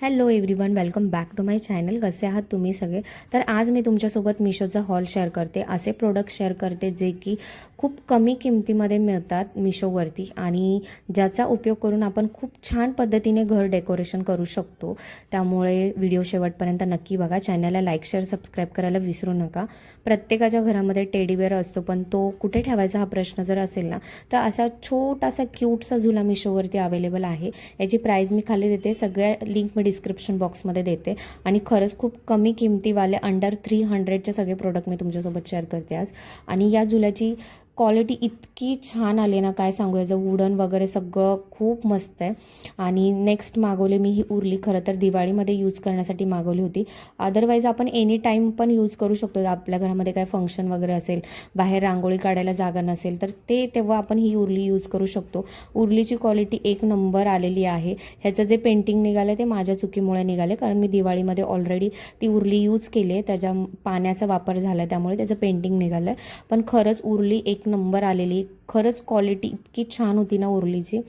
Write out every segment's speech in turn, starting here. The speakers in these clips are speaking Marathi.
Hello everyone welcome back to my channel कसे आहात तुम्ही सगळे? तर आज मी तुमच्यासोबत मिशोचा हॉल शेअर करते. असे प्रोडक्ट शेअर करते जे की खूप कमी किमतीमध्ये मिळतात मिशोवरती आणि ज्याचा उपयोग करून आपण खूप छान पद्धतीने घर डेकोरेशन करू शकतो. त्यामुळे व्हिडिओ शेवटपर्यंत नक्की बघा. चॅनलला लाईक शेअर सबस्क्राईब करायला विसरू नका. प्रत्येकाच्या घरामध्ये टेडीवेअर असतो पण तो कुठे ठेवायचा हा प्रश्न जर असेल ना तर असा छोटासा क्यूटसा झुला मिशोवरती अवेलेबल आहे. याची प्राईज मी खाली देते. सगळ्या लिंक डिस्क्रिप्शन बॉक्समध्ये देते. आणि खरंच खूप कमी किमतीवाले अंडर थ्री हंड्रेडचे सगळे प्रोडक्ट मी तुमच्यासोबत शेअर करते आज. आणि या झुल्याची क्वालिटी इतकी छान आली ना काय सांगू याचं वुडन वगैरे सगळं खूप मस्त आहे. आणि नेक्स्ट मागवले मी ही उरली खरं तर दिवाळीमध्ये यूज करण्यासाठी मागवली होती. अदरवाईज आपण एनी टाईम पण यूज करू शकतो. आपल्या घरामध्ये काय फंक्शन वगैरे असेल बाहेर रांगोळी काढायला जागा नसेल तर ते तेव्हा आपण ही उरली यूज करू शकतो. उरलीची क्वालिटी एक नंबर आलेली आहे. ह्याचं जे पेंटिंग निघालं ते माझ्या चुकीमुळे निघाले कारण मी दिवाळीमध्ये ऑलरेडी ती उरली यूज केली आहे. त्याच्या पाण्याचा वापर झाला त्यामुळे त्याचं पेंटिंग निघालं आहे पण खरंच उरली एक नंबर आलेली खरंच क्वालिटी इतकी छान होती ना उरलीची.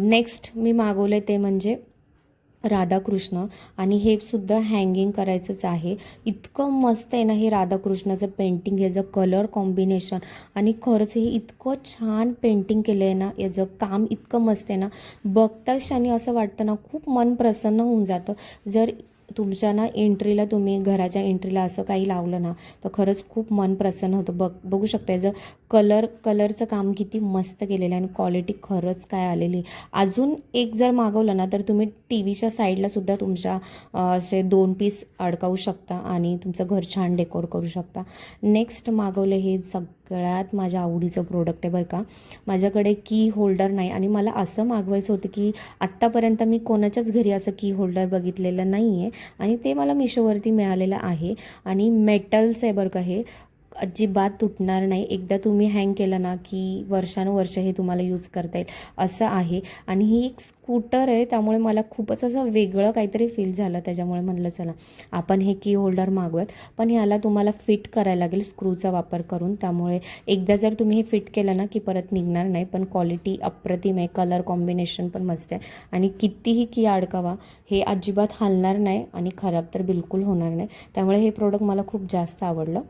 नेक्स्ट मी मागवले ते म्हणजे राधाकृष्ण. आणि हे सुद्धा हँगिंग करायचंच आहे. इतकं मस्त आहे ना हे राधाकृष्णाचं पेंटिंग ह्याचं कलर कॉम्बिनेशन आणि खरंच हे इतकं छान पेंटिंग केलं आहे ना याचं काम इतकं मस्त आहे ना. बघता क्षणी असं वाटतं ना खूप मन प्रसन्न होऊन जातं. जर तुमच्या ना एंट्रीला तुम्ही घराच्या एंट्रीला असं काही लावलं ना तर खरंच खूप मन प्रसन्न होतं. बघ बघू शकता जर कलर कलरचं काम किती मस्त केलेलं आहे आणि क्वालिटी खरंच काय आलेली. अजून एक जर मागवलं ना तर तुम्ही टी व्हीच्या साईडला सुद्धा तुमच्या असे दोन पीस अडकावू शकता आणि तुमचं घर छान डेकोर करू शकता. नेक्स्ट मागवलं हे सगळ्यात माझ्या आवडीचं प्रोडक्ट आहे बरं का. माझ्याकडे की होल्डर नाही आणि मला असं मागवायचं होतं की आत्तापर्यंत मी कोणाच्याच घरी असं की होल्डर बघितलेलं नाही आहे आणि ते मला मिशोवरती मिळालेलं आहे. आणि मेटल्स आहे बरं का हे. अजिबात तुटणार नाही. एकदा तुम्ही हँग केलं ना की वर्षानुवर्ष हे तुम्हाला यूज करता येईल. असं आहे. आणि ही एक स्कूटर आहे. त्यामुळे मला खूपच असं वेगळं काहीतरी फील झालं त्याच्यामुळे म्हणलं चला आपण हे की होल्डर मागूयात. पण ह्याला तुम्हाला फिट करायला लागेल स्क्रूचा वापर करून. त्यामुळे एकदा जर तुम्ही हे फिट केलं ना की परत निघणार नाही. पण क्वालिटी अप्रतिम आहे. कलर कॉम्बिनेशन पण मस्त आहे. आणि कितीही की अडकावा हे अजिबात हलणार नाही. आणि खराब तर बिलकुल होणार नाही. त्यामुळे हे प्रोडक्ट मला खूप जास्त आवडलं.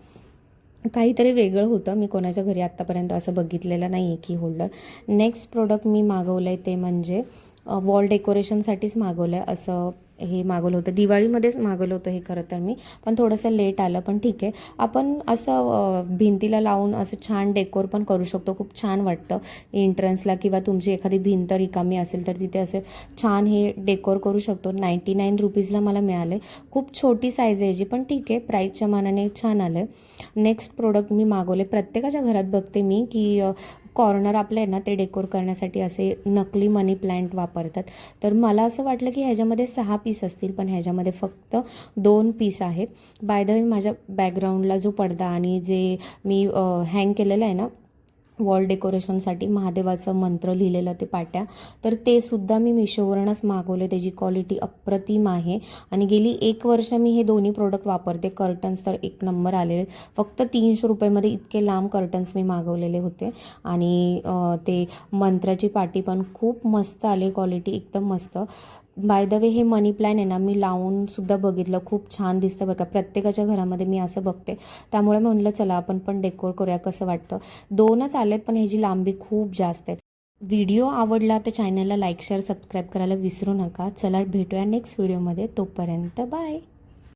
काहीतरी वेगळं होतं. मी कोणाच्या घरी आत्तापर्यंत असं बघितलेलं नाही आहे की होल्डर नेक्स्ट प्रोडक्ट मी मागवलं आहे ते म्हणजे वॉल डेकोरेशनसाठीच मागवलं आहे असं हे मागवलं होतं. दिवाळीमध्येच मागवलं होतं हे खरं तर मी. पण थोडंसं लेट आलं पण ठीक आहे. आपण असं भिंतीला लावून असं छान डेकोर पण करू शकतो. खूप छान वाटतं एंट्रन्सला किंवा तुमची एखादी भिंत रिकामी असेल तर तिथे असे छान हे डेकोर करू शकतो. नाईंटी नाईन रुपीजला मला मिळाले खूप छोटी साईज आहे याची पण ठीक आहे. प्राईजच्या मानाने छान आलं आहे नेक्स्ट प्रोडक्ट मी मागवले प्रत्येकाच्या घरात बघते मी की कॉर्नर आपले आहे ना ते डेकोर करण्यासाठी असे नकली मनी प्लांट वापरतात. तर मला असं वाटलं की ह्याच्यामध्ये सहा पीस असतील पण ह्याच्यामध्ये फक्त दोन पीस आहेत. बाय द वे माझ्या बॅकग्राऊंडला जो पडदा आणि जे मी हँग केलेलं आहे ना वॉल डेकोरेशनसाठी महादेवाचं मंत्र लिहिलेलं ते पाट्या. तर ते सुद्धा मी मिशोवरूनच मागवले. त्याची क्वालिटी अप्रतिम आहे. आणि गेली एक वर्ष मी हे दोन्ही प्रोडक्ट वापरते. कर्टन्स तर एक नंबर आलेले फक्त तीनशे रुपयामध्ये इतके लांब कर्टन्स मी मागवलेले होते. आणि ते मंत्राची पाटी पण खूप मस्त आले. क्वालिटी एकदम मस्त. बाय द वे हे मनी प्लॅन आहे ना मी लावूनसुद्धा बघितलं. खूप छान दिसतं बरं का. प्रत्येकाच्या घरामध्ये मी असं बघते. त्यामुळे म्हणलं चला आपण पण डेकोर करूया कसं वाटतं? दोनच आलेत पण ह्याची लांबी खूप जास्त आहे. व्हिडिओ आवडला तर चॅनलला लाईक शेअर सबस्क्राईब करायला विसरू नका. चला भेटूया नेक्स्ट व्हिडिओमध्ये तोपर्यंत बाय